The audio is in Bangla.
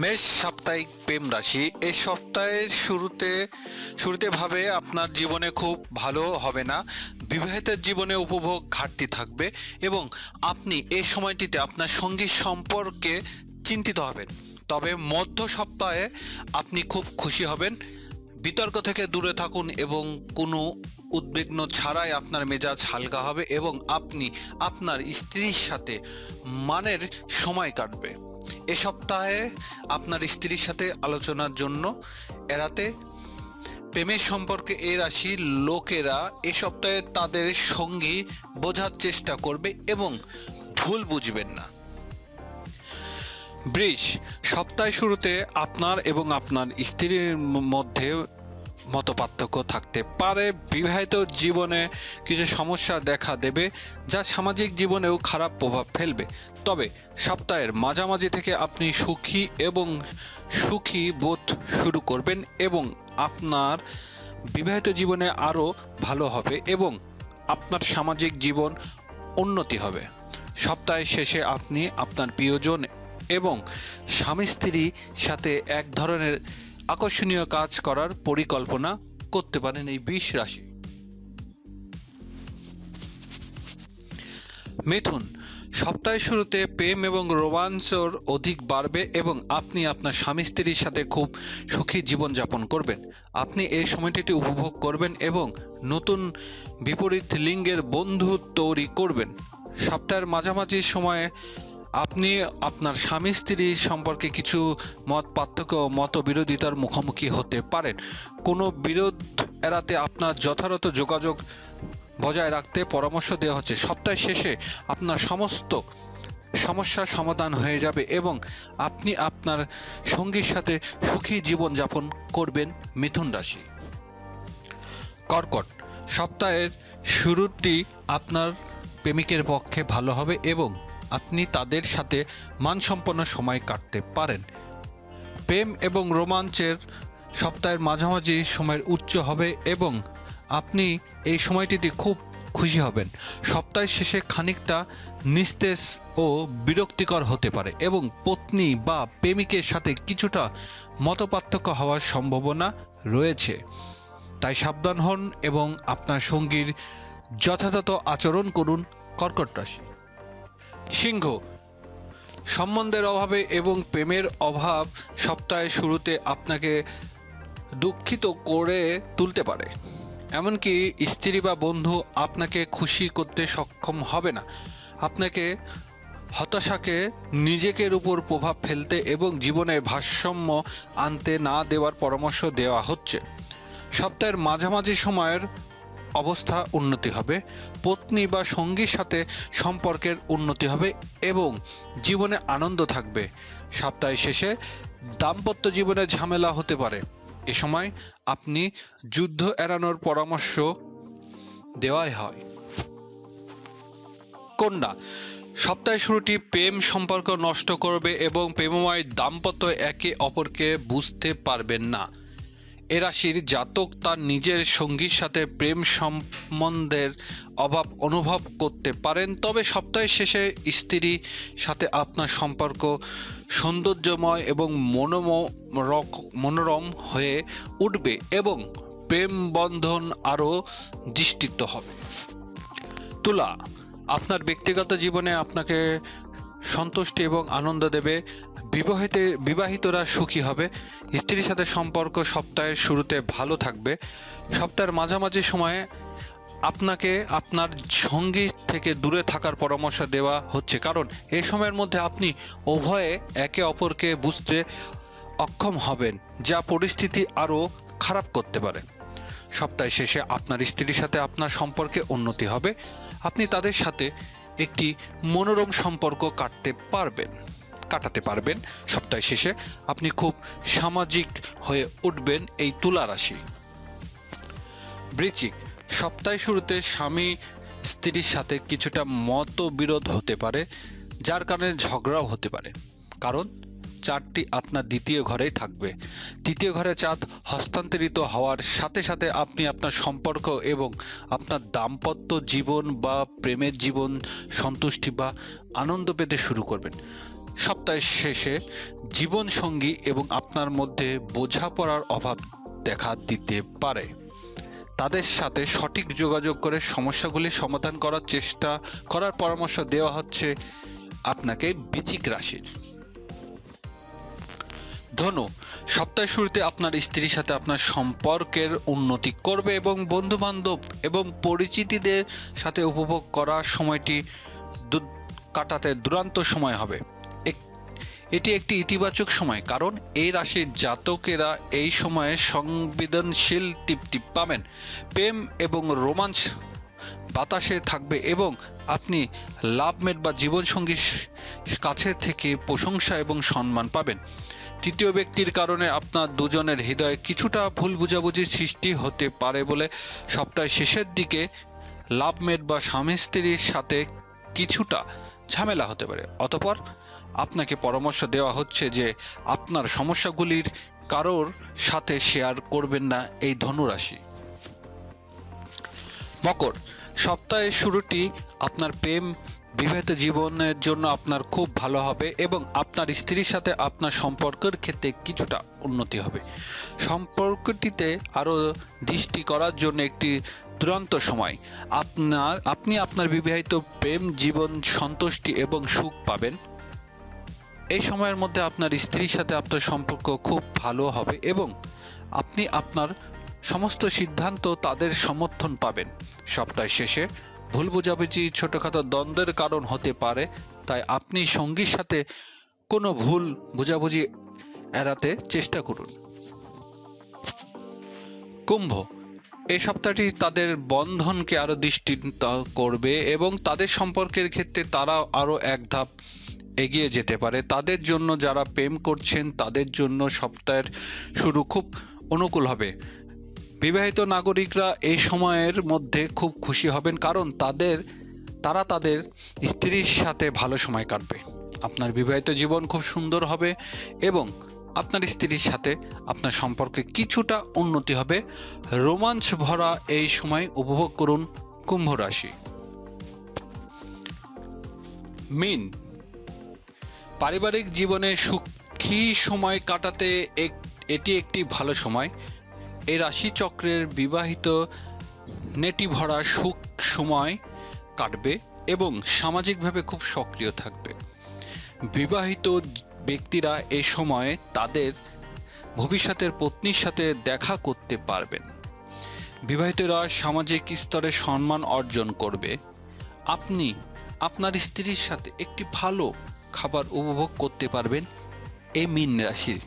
মেষ সাপ্তাহিক প্রেম রাশি। এই সপ্তাহের শুরুতে শুরুতে ভাবে আপনার জীবনে খুব ভালো হবে না। বিবাহিতের জীবনে উপভোগ ঘাটতি থাকবে এবং আপনি এই সময়টিতে আপনার সঙ্গী সম্পর্কে চিন্তিত হবেন। তবে মধ্য সপ্তাহে আপনি খুব খুশি হবেন। বিতর্ক থেকে দূরে থাকুন এবং কোনো উদ্বিগ্ন ছাড়াই আপনার মেজাজ হালকা হবে এবং আপনি আপনার স্ত্রীর সাথে মানের সময় কাটবে। এ সপ্তাহে আপনার স্ত্রীর সাথে আলোচনার জন্য এড়াতে প্রেমের সম্পর্কে এ রাশির লোকেরা এ সপ্তাহে তাদের সঙ্গী বোঝার চেষ্টা করবে এবং ভুল বুঝবেন না। বৃষ, সপ্তাহের শুরুতে আপনার এবং আপনার স্ত্রীর মধ্যে মত পার্থক্য থাকতে পারে। বিবাহিত জীবনে কিছু সমস্যা দেখা দেবে যা সামাজিক জীবনেও খারাপ প্রভাব ফেলবে। তবে সপ্তাহের মাঝামাঝি থেকে আপনি সুখী এবং সুখী বোধ শুরু করবেন এবং আপনার বিবাহিত জীবনে আরও ভালো হবে এবং আপনার সামাজিক জীবন উন্নতি হবে। সপ্তাহের শেষে আপনি আপনার প্রিয়জন এবং স্বামী স্ত্রীর সাথে এক ধরনের আকর্ষণীয় কাজ করার পরিকল্পনা করতে পারেন এই বিষ রাশি। মিথুন, সপ্তাহের শুরুতে প্রেম এবং রোমাঞ্চর অধিক বাড়বে এবং আপনি আপনার স্বামী স্ত্রীর সাথে খুব সুখী জীবনযাপন করবেন। আপনি এই সময়টিতে উপভোগ করবেন এবং নতুন বিপরীত লিঙ্গের বন্ধু তৈরি করবেন। সপ্তাহের মাঝামাঝি সময়ে আপনি আপনার স্বামী স্ত্রী সম্পর্কে কিছু মত পার্থক্য ও মতবিরোধিতার মুখোমুখি হতে পারেন। কোনো বিরোধ এড়াতে আপনার যথাযথ যোগাযোগ বজায় রাখতে পরামর্শ দেওয়া হচ্ছে। সপ্তাহ শেষে আপনার সমস্ত সমস্যার সমাধান হয়ে যাবে এবং আপনি আপনার সঙ্গীর সাথে সুখী জীবনযাপন করবেন মিথুন রাশি। কর্কট, সপ্তাহের শুরুটি আপনার প্রেমিকের পক্ষে ভালো হবে এবং আপনি তাদের সাথে মানসম্পন্ন সময় কাটতে পারেন। প্রেম এবং রোমাঞ্চের সপ্তাহের মাঝামাঝি সময়ের উচ্চ হবে এবং আপনি এই সময়টিতে খুব খুশি হবেন। সপ্তাহের শেষে খানিকটা নিস্তেজ ও বিরক্তিকর হতে পারে এবং পত্নী বা প্রেমিকের সাথে কিছুটা মতপার্থক্য হওয়ার সম্ভাবনা রয়েছে। তাই সাবধান হন এবং আপনার সঙ্গীর যথাযথ আচরণ করুন কর্কট রাশি। সিংহ। সম্বন্ধের অভাবে এবং প্রেমের অভাব সপ্তাহের শুরুতে আপনাকে দুঃখিত করে তুলতে পারে। এমনকি স্ত্রী বা বন্ধু আপনাকে খুশি করতে সক্ষম হবে না। আপনাকে হতাশাকে নিজেকের উপর প্রভাব ফেলতে এবং জীবনে ভারসাম্য আনতে না দেওয়ার পরামর্শ দেওয়া হচ্ছে। সপ্তাহের মাঝামাঝি সময়ের অবস্থা উন্নতি হবে, পত্নী বা সঙ্গীর সাথে সম্পর্কের উন্নতি হবে এবং জীবনে আনন্দ থাকবে। সপ্তাহের শেষে দাম্পত্য জীবনে ঝামেলা হতে পারে। এ সময় আপনি যুদ্ধ এড়ানোর পরামর্শ দেওয়াই হয়। কন্যা, সপ্তাহের শুরুটি প্রেম সম্পর্ক নষ্ট করবে এবং প্রেমময় দাম্পত্য একে অপরকে বুঝতে পারবেন না। এ রাশির জাতক তার নিজের সঙ্গীর সাথে প্রেম সম্বন্ধের অভাব অনুভব করতে পারেন। তবে সপ্তাহের শেষে স্ত্রীর সাথে আপনার সম্পর্ক সৌন্দর্যময় এবং মনোম রক- মনোরম হয়ে উঠবে এবং প্রেম বন্ধন আরও দৃষ্টিত হবে। তুলা, আপনার ব্যক্তিগত জীবনে আপনাকে সন্তুষ্টি এবং আনন্দ দেবে। বিবাহিত বিবাহিতরা সুখী হবে। স্ত্রীর সাথে সম্পর্ক সপ্তাহের শুরুতে ভালো থাকবে। সপ্তাহের মাঝামাঝি সময়ে আপনাকে আপনার সঙ্গী থেকে দূরে থাকার পরামর্শ দেওয়া হচ্ছে। কারণ এই সময়ের মধ্যে আপনি উভয়ে একে অপরকে বুঝতে অক্ষম হবেন, যা পরিস্থিতি আরও খারাপ করতে পারে। সপ্তাহ শেষে আপনার স্ত্রীর সাথে আপনার সম্পর্কে উন্নতি হবে। আপনি তাদের সাথে একটি মনোরম সম্পর্ক কাটতে পারবেন। কাটাতে পারবেন। সপ্তাহ শেষে আপনি খুব সামাজিক হয়ে উঠবেন এই তুলা রাশি। বৃচিক সপ্তাহ শুরুতে স্বামী স্ত্রীর সাথে কিছুটা মতবিরোধ হতে পারে, যার কারণে ঝগড়াও হতে পারে। কারণ চারটি আপনার দ্বিতীয় ঘরেই থাকবে। তৃতীয় ঘরে চাঁদ হস্তান্তরিত হওয়ার সাথে সাথে আপনি আপনার সম্পর্ক এবং আপনার দাম্পত্য জীবন বা প্রেমের জীবন সন্তুষ্টি বা আনন্দ পেতে শুরু করবেন। সপ্তাহের শেষে জীবনসঙ্গী এবং আপনার মধ্যে বোঝাপড়ার অভাব দেখা দিতে পারে। তাদের সাথে সঠিক যোগাযোগ করে সমস্যাগুলি সমাধান করার চেষ্টা করার পরামর্শ দেওয়া হচ্ছে আপনাকে বিচিক রাশির। ধনু, সপ্তাহের শুরুতে আপনার স্ত্রীর সাথে আপনার সম্পর্কের উন্নতি করবে এবং বন্ধু বান্ধব এবং পরিচিতিদের সাথে উপভোগ করার সময়টি কাটাতে দুরান্ত সময় হবে। এটি একটি ইতিবাচক সময়, কারণ এই রাশির জাতকেরা এই সময়ে সংবেদনশীল তৃপ্তি পাবেন। প্রেম এবং রোমাঞ্চ বাতাসে থাকবে এবং আপনি লাভমেট বা জীবনসঙ্গীর কাছে থেকে প্রশংসা এবং সম্মান পাবেন। তৃতীয় ব্যক্তির কারণে আপনার দুজনের হৃদয়ে কিছুটা ভুল বুঝাবুঝি সৃষ্টি হতে পারে বলে সপ্তাহের শেষের দিকে লাভমেট বা স্বামী স্ত্রীর সাথে কিছুটা ঝামেলা হতে পারে। অতপর আপনাকে পরামর্শ দেওয়া হচ্ছে যে আপনার সমস্যাগুলির কারোর সাথে শেয়ার করবেন না এই ধনুরাশি। মকর, সপ্তাহের শুরুটি আপনার প্রেম, বিবাহিত জীবনের জন্য আপনার খুব ভালো হবে এবং আপনার স্ত্রীর সাথে আপনার সম্পর্কের ক্ষেত্রে কিছুটা উন্নতি হবে। সম্পর্কটিতে আরও দৃষ্টি করার জন্য একটি দুরন্ত সময়। আপনার, আপনি আপনার বিবাহিত প্রেম, জীবন সন্তুষ্টি এবং সুখ পাবেন। এই সময়ের মধ্যে আপনার স্ত্রীর সাথে আপনার সম্পর্ক খুব ভালো হবে এবং আপনি আপনার সমস্ত সিদ্ধান্ত তাদের সমর্থন পাবেন। সপ্তাহ শেষে ভুল বোঝাবুঝি, ছোটোখাটো দ্বন্দ্বের কারণ হতে পারে, তাই আপনি সঙ্গীর সাথে কোনো ভুল বোঝাবুঝি এড়াতে চেষ্টা করুন। কুম্ভ, এই সপ্তাহটি তাদের বন্ধনকে আরও দৃষ্টি করবে এবং তাদের সম্পর্কের ক্ষেত্রে তারা আরও এক ধাপ এগিয়ে যেতে পারে। তাদের জন্য যারা প্রেম করছেন, তাদের জন্য সপ্তাহের শুরু খুব অনুকূল হবে। বিবাহিত নাগরিকরা এই সময়ের মধ্যে খুব খুশি হবেন কারণ তাদের, তারা তাদের স্ত্রীর সাথে ভালো সময় কাটবে। আপনার বিবাহিত জীবন খুব সুন্দর হবে এবং আপনার স্ত্রীর সাথে আপনার সম্পর্কে কিছুটা উন্নতি হবে। রোমাঞ্চ ভরা এই সময় উপভোগ করুন কুম্ভ রাশি। মিন পারিবারিক জীবনে সুখী সময় কাটাতে এটি একটি ভালো সময়। এই রাশিচক্রের বিবাহিত নেটি ভরা সুখ সময় কাটবে এবং সামাজিকভাবে খুব সক্রিয় থাকবে। বিবাহিত ব্যক্তিরা এ সময়ে তাদের ভবিষ্যতের পত্নীর সাথে দেখা করতে পারবেন। বিবাহিতরা সামাজিক স্তরে সম্মান অর্জন করবে। আপনি আপনার স্ত্রীর সাথে একটি ভালো খাবার উপভোগ করতে পারবেন এই মিন রাশির।